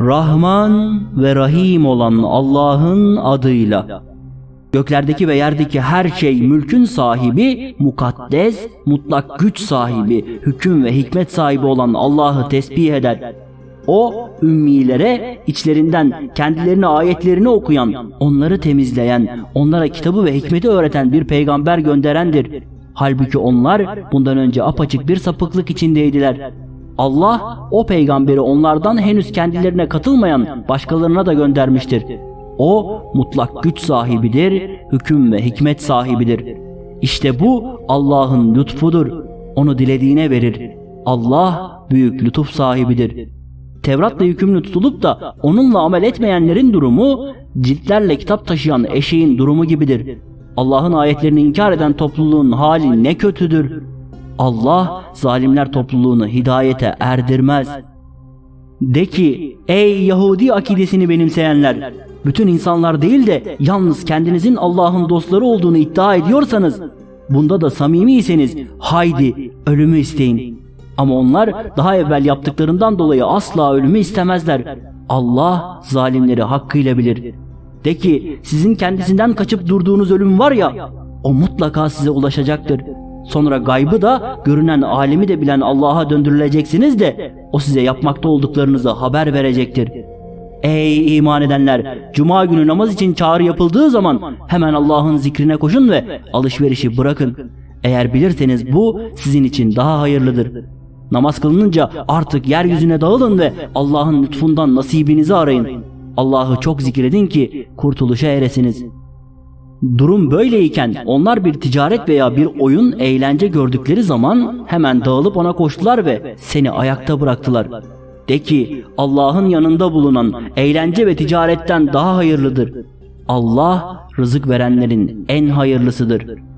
Rahman ve Rahim olan Allah'ın adıyla. Göklerdeki ve yerdeki her şey mülkün sahibi, mukaddes, mutlak güç sahibi, hüküm ve hikmet sahibi olan Allah'ı tesbih eder. O ümmilere içlerinden kendilerine ayetlerini okuyan, onları temizleyen, onlara kitabı ve hikmeti öğreten bir peygamber gönderendir. Halbuki onlar bundan önce apaçık bir sapıklık içindeydiler. Allah o peygamberi onlardan henüz kendilerine katılmayan başkalarına da göndermiştir. O mutlak güç sahibidir, hüküm ve hikmet sahibidir. İşte bu Allah'ın lütfudur. Onu dilediğine verir. Allah büyük lütuf sahibidir. Tevrat'la yükümlü tutulup da onunla amel etmeyenlerin durumu ciltlerle kitap taşıyan eşeğin durumu gibidir. Allah'ın ayetlerini inkar eden topluluğun hali ne kötüdür. Allah zalimler topluluğunu hidayete erdirmez. De ki ey Yahudi akidesini benimseyenler bütün insanlar değil de yalnız kendinizin Allah'ın dostları olduğunu iddia ediyorsanız bunda da samimiyseniz haydi ölümü isteyin. Ama onlar daha evvel yaptıklarından dolayı asla ölümü istemezler. Allah zalimleri hakkıyla bilir. De ki sizin kendisinden kaçıp durduğunuz ölüm var ya o mutlaka size ulaşacaktır. Sonra gaybı da görünen alemi de bilen Allah'a döndürüleceksiniz de o size yapmakta olduklarınızı haber verecektir. Ey iman edenler! Cuma günü namaz için çağrı yapıldığı zaman hemen Allah'ın zikrine koşun ve alışverişi bırakın. Eğer bilirseniz bu sizin için daha hayırlıdır. Namaz kılınınca artık yeryüzüne dağılın ve Allah'ın lütfundan nasibinizi arayın. Allah'ı çok zikredin ki kurtuluşa eresiniz. Durum böyleyken onlar bir ticaret veya bir oyun eğlence gördükleri zaman hemen dağılıp ona koştular ve seni ayakta bıraktılar. De ki Allah'ın yanında bulunan eğlence ve ticaretten daha hayırlıdır. Allah rızık verenlerin en hayırlısıdır.''